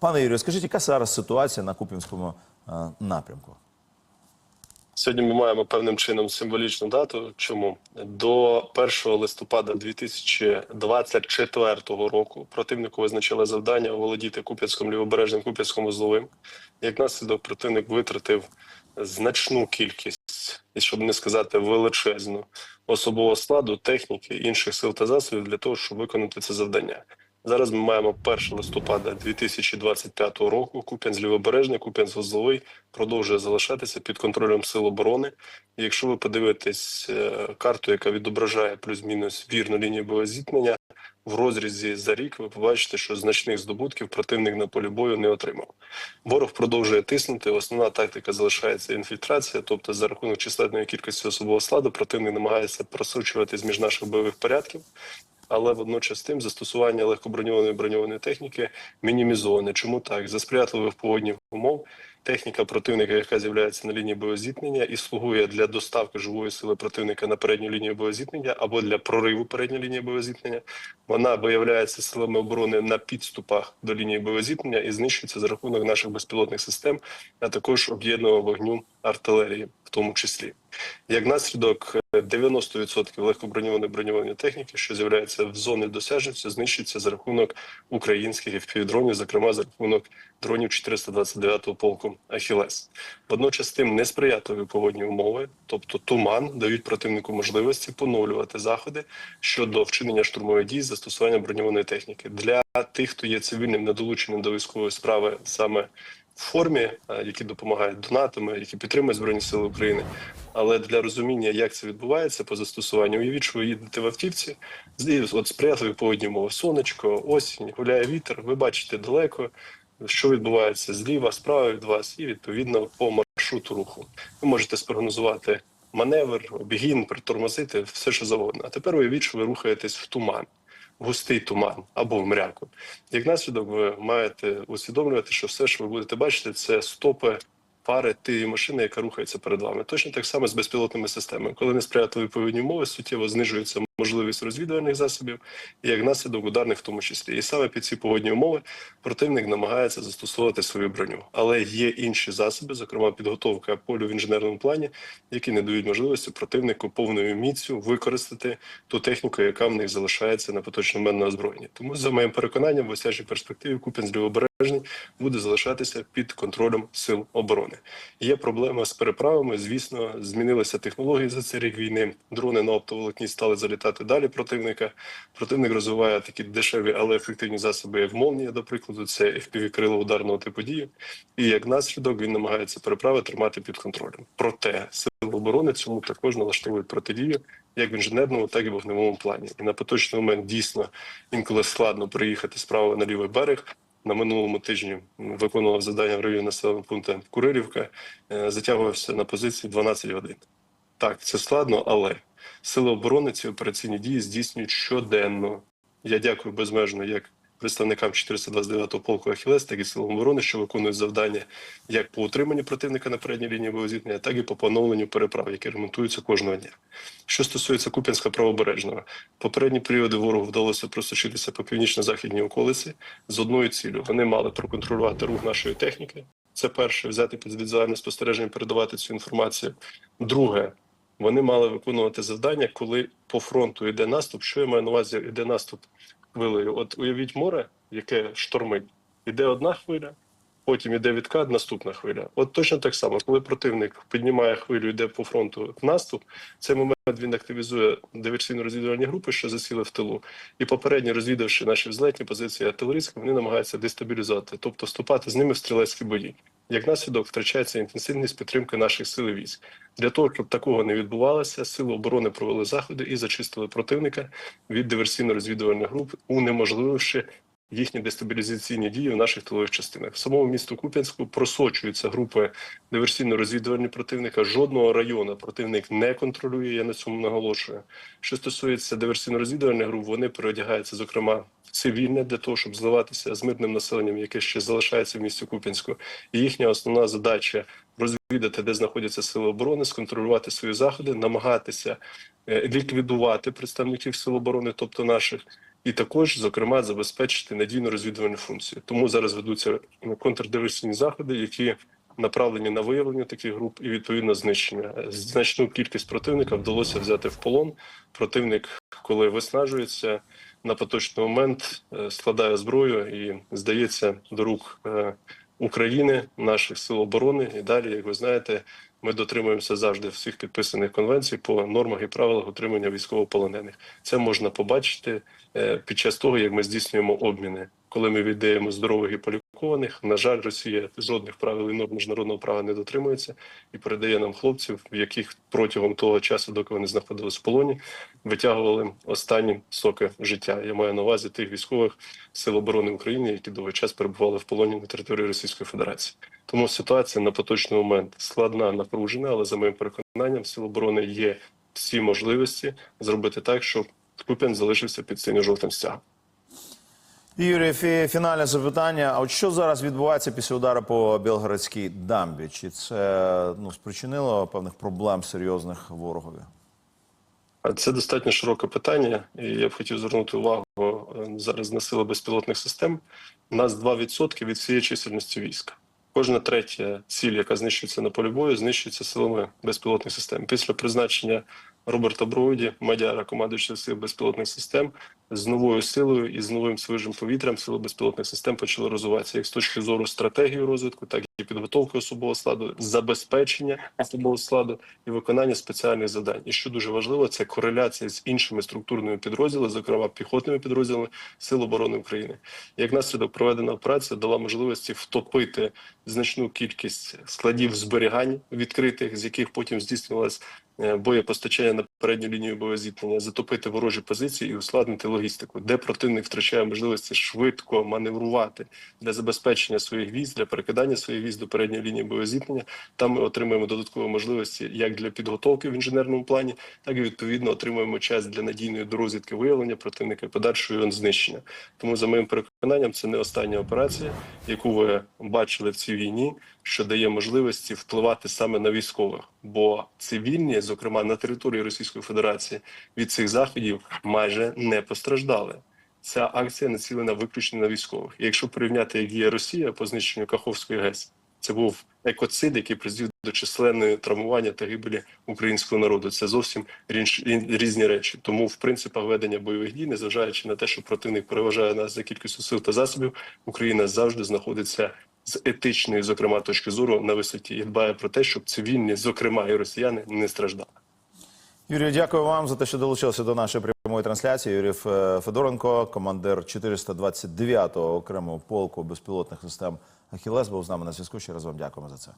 Пане Юрію, скажіть, яка зараз ситуація на Куп'янському е, напрямку? Сьогодні ми маємо певним чином символічну дату. Чому до 1 листопада 2024 року противнику визначили завдання оволодіти Куп'янським лівобережним Куп'янським узловим. Як наслідок, противник витратив значну кількість, і щоб не сказати величезну особового складу, техніки інших сил та засобів для того, щоб виконати це завдання. Зараз ми маємо 1 листопада 2025 року. Куп'янськ лівобережний, Куп'янськ узловий продовжує залишатися під контролем сил оборони. І якщо ви подивитесь е, карту, яка відображає плюс-мінус вірну лінію бойового зіткнення, в розрізі за рік ви побачите, що значних здобутків противник на полі бою не отримав. Ворог продовжує тиснути. Основна тактика залишається інфільтрація, тобто за рахунок численної кількості особового складу противник намагається просочуватись між наших бойових порядків. Але водночас тим застосування легкоброньованої броньованої техніки мінімізоване. Чому так? За сприятливих погодних умов техніка противника, яка з'являється на лінії боєзіткнення, і слугує для доставки живої сили противника на передню лінію боєзіткнення або для прориву передньої лінії боєзіткнення. Вона виявляється силами оборони на підступах до лінії боєзіткнення і знищується за рахунок наших безпілотних систем, а також об'єднаного вогню артилерії, в тому числі. Як наслідок, е, 90% легкоброньованої броньованої техніки, що з'являється в зоні досяжності, знищується за рахунок українських FPV-дронів, зокрема за рахунок дронів 429-го полку Ахілес. Водночас тим несприятливі погодні умови, тобто туман, дають противнику можливості поновлювати заходи щодо вчинення штурмових дій з застосування броньованої техніки для тих, хто є цивільним недолученим до військової справи саме в формі, е, які допомагають донатами, які підтримують збройні сили України. Але для розуміння, як це відбувається по застосуванню, уявіть, що ви їдете в автівці, от сприятливі погодні умови, сонечко, осінь, гуляє вітер. Ви бачите далеко, що відбувається зліва, справа від вас, і відповідно по маршруту руху. Ви можете спрогнозувати маневр, обігін, притормозити, все що завгодно. А тепер уявіть, що ви рухаєтесь в туман. Густий туман або в мряку. Як наслідок, ви маєте усвідомлювати, що все, що ви будете бачити, це стопи фари тієї машини, яка рухається перед вами. Точно так само з безпілотними системами. Коли несприятливі повідні умови, суттєво знижується можливість розвідувальних засобів, і як наслідок ударних в тому числі. І саме під ці погодні умови противник намагається застосовувати свою броню. Але є інші засоби, зокрема підготовка полю в інженерному плані, які не дають можливості противнику повною міцю використати ту техніку, яка в них залишається на поточному момент озброєнні. Тому, за моїм переконанням, в осяжній перспективі Купінськ лівобережний буде залишатися під контролем сил оборони. Є проблема з переправами. Звісно, змінилися технології за цей рік війни. Дрони на оптоволокні стали залітати далі противника. Противник розвиває такі дешеві, але ефективні засоби, як молнія, до прикладу, це fpv крило ударного типу дії. І як наслідок він намагається переправи тримати під контролем. Проте сили оборони цьому також налаштовують протидію. Як в інженерному, так і в вогневому плані. І на поточний момент дійсно інколи складно приїхати справа на лівий берег. На минулому тижні виконував завдання в районі населеного пункту Курилівка, е, затягувався на позиції 12 годин. Так, це складно, але сили оборони ці операційні дії здійснюють щоденно. Я дякую безмежно як представникам 429-го полку Ахілес, так і силам оборони, що виконують завдання як по утриманні противника на передній лінії боєзіткнення, так і по поновленню переправ, які ремонтуються кожного дня. Що стосується Куп'янська правобережного, попередні періоди ворогу вдалося просочитися по північно-західній околиці з одною цілею. Вони мали проконтролювати рух нашої техніки. Це перше, взяти під візуальне спостереження, передавати цю інформацію. Друге, вони мали виконувати завдання, коли по фронту йде наступ. Що я маю на увазі, йде наступ хвилею? От уявіть море, яке штормить, іде одна хвиля, потім іде відкат, наступна хвиля. От точно так само, коли противник піднімає хвилю, йде по фронту в наступ, цей момент він активізує диверсійно-розвідувальні групи, що засіли в тилу, і попередньо розвідавши наші взлетні позиції артилерійські, вони намагаються дестабілізувати, тобто вступати з ними в стрілецькі бої. Як наслідок втрачається інтенсивність підтримки наших сил військ. Для того, щоб такого не відбувалося, сили оборони провели заходи і зачистили противника від диверсійно-розвідувальних груп, унеможлививши їхні дестабілізаційні дії в наших тилових частинах. В самому місту Куп'янську просочуються групи диверсійно-розвідувальні противника. Жодного району противник не контролює. Я на цьому наголошую. Що стосується диверсійно-розвідувальних груп, вони переодягаються, зокрема, цивільне для того, щоб зливатися з мирним населенням, яке ще залишається в місті Куп'янську. І їхня основна задача розвідати, де знаходяться сили оборони, сконтролювати свої заходи, намагатися е, ліквідувати представників сил оборони, тобто наших. І також, зокрема, забезпечити надійну розвідувальну функцію. Тому зараз ведуться контрдиверсійні заходи, які направлені на виявлення таких груп і відповідно знищення. Значну кількість противника вдалося взяти в полон. Противник, коли виснажується на поточний момент, е, складає зброю і здається до рук е, України, наших сил оборони. І далі, як ви знаєте, ми дотримуємося завжди всіх підписаних конвенцій по нормах і правилах утримання військовополонених. Це можна побачити е, під час того, як ми здійснюємо обміни. Коли ми віддаємо здорових і полікованих, на жаль, Росія жодних правил і норм міжнародного права не дотримується і передає нам хлопців, в яких протягом того часу, доки вони знаходились в полоні, витягували останні соки життя. Я маю на увазі тих військових сил оборони України, які довгий час перебували в полоні на території Російської Федерації. Тому ситуація на поточний момент складна, напружена, але за моїм переконанням, сил оборони є всі можливості зробити так, щоб Куп'ян залишився під синьо-жовтим стягом. Юрій, фі- фінальне запитання. А от що зараз відбувається після удару по Білгородській дамбі? Чи це ну, спричинило певних проблем серйозних ворогові? Це достатньо широке питання, і я б хотів звернути увагу е, зараз на сили безпілотних систем. У нас 2% від всієї чисельності війська. Кожна третя ціль, яка знищується на полі бою, знищується силами безпілотних систем. Після призначення Роберта Броуді, Мадяра, командуючого сил безпілотних систем, з новою силою і з новим свіжим повітрям сили безпілотних систем почали розвиватися як з точки зору стратегії розвитку, так підготовки особового складу, забезпечення особового складу і виконання спеціальних завдань. І що дуже важливо, це кореляція з іншими структурними підрозділами, зокрема піхотними підрозділами Сил оборони України. Як наслідок проведена операція дала можливості втопити значну кількість складів зберігань відкритих, з яких потім здійснювалось е, боєпостачання на передню лінію боєзіткнення, затопити ворожі позиції і ускладнити логістику, де противник втрачає можливості швидко маневрувати для забезпечення своїх військ, для перекидання своїх військ до передньої лінії боєзіткнення. Там ми отримуємо додаткові можливості як для підготовки в інженерному плані, так і відповідно отримуємо час для надійної дорозвідки виявлення противника і подальшого знищення. Тому за моїм переконанням, це не остання операція, яку ви бачили в цій війні, що дає можливості впливати саме на військових, бо цивільні, зокрема на території Російської Федерації, від цих заходів майже не постраждали. Ця акція націлена виключно на військових. І якщо порівняти, як діє Росія по знищенню Каховської ГЕС, це був екоцид, який призвів до численної травмування та гибелі українського народу. Це зовсім різні речі. Тому в принципах ведення бойових дій, незважаючи на те, що противник переважає нас за кількістю сил та засобів, Україна завжди знаходиться з етичної, зокрема, точки зору на висоті і дбає про те, щоб цивільні, зокрема і росіяни, не страждали. Юрію, дякую вам за те, що долучилися до нашої прямої трансляції. Юрій Федоренко, командир 429-го окремого полку безпілотних систем Ахілес, був з нами на зв'язку. Ще раз вам дякуємо за це.